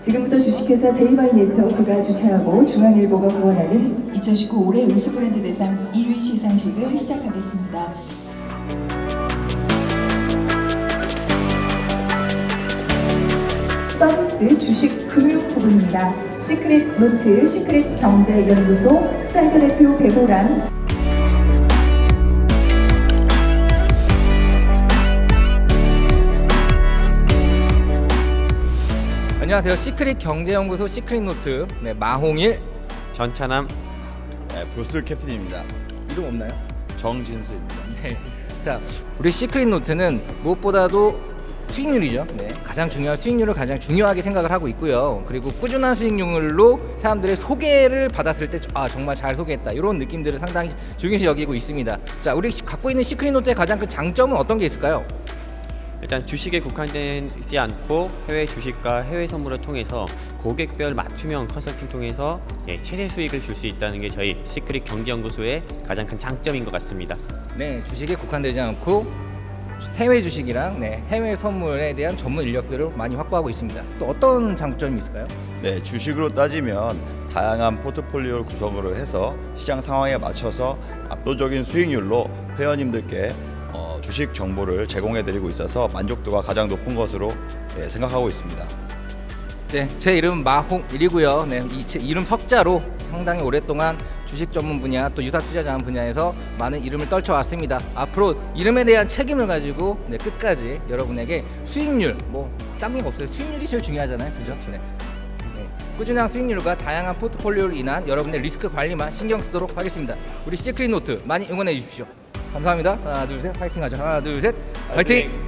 지금부터 주식회사 제이바이 네트워크가 주최하고 중앙일보가 후원하는 2019 올해 우수 브랜드 대상 1위 시상식을 시작하겠습니다. 서비스 주식 금융 부분입니다. 시크릿 노트, 시크릿 경제 연구소, 사이트 대표 배보람, 안녕하세요. 시크릿 경제연구소 시크릿 노트 네, 마홍일 전차남 네, 브루스 캡틴입니다. 이름 없나요? 정진수입니다. 네. 자, 우리 시크릿 노트는 무엇보다도 수익률이죠. 네. 가장 중요한 수익률을 가장 중요하게 생각을 하고 있고요. 그리고 꾸준한 수익률로 사람들의 소개를 받았을 때 아 정말 잘 소개했다 이런 느낌들을 상당히 중요시 여기고 있습니다. 자, 우리 시- 갖고 있는 시크릿 노트의 가장 큰 장점은 어떤 게 있을까요? 일단 주식에 국한되지 않고 해외 주식과 해외 선물을 통해서 고객별 맞춤형 컨설팅 통해서 예, 최대 수익을 줄 수 있다는 게 저희 시크릿 경제연구소의 가장 큰 장점인 것 같습니다. 네, 주식에 국한되지 않고 해외 주식이랑 네, 해외 선물에 대한 전문 인력들을 많이 확보하고 있습니다. 또 어떤 장점이 있을까요? 네, 주식으로 따지면 다양한 포트폴리오를 구성을 해서 시장 상황에 맞춰서 압도적인 수익률로 회원님들께 어, 주식 정보를 제공해 드리고 있어서 만족도가 가장 높은 것으로 예, 생각하고 있습니다. 네, 제 이름은 마홍일이고요. 네, 이 제 이름 석자로 상당히 오랫동안 주식 전문 분야 또 유사 투자 자문 분야에서 많은 이름을 떨쳐왔습니다. 앞으로 이름에 대한 책임을 가지고 네, 끝까지 여러분에게 수익률 뭐딴게 없어요. 수익률이 제일 중요하잖아요, 그죠? 네. 네. 꾸준한 수익률과 다양한 포트폴리오로 인한 여러분의 리스크 관리만 신경 쓰도록 하겠습니다. 우리 시크릿 노트 많이 응원해 주십시오. 감사합니다. 하나, 둘, 셋, 파이팅 하죠. 하나, 둘, 셋, 파이팅!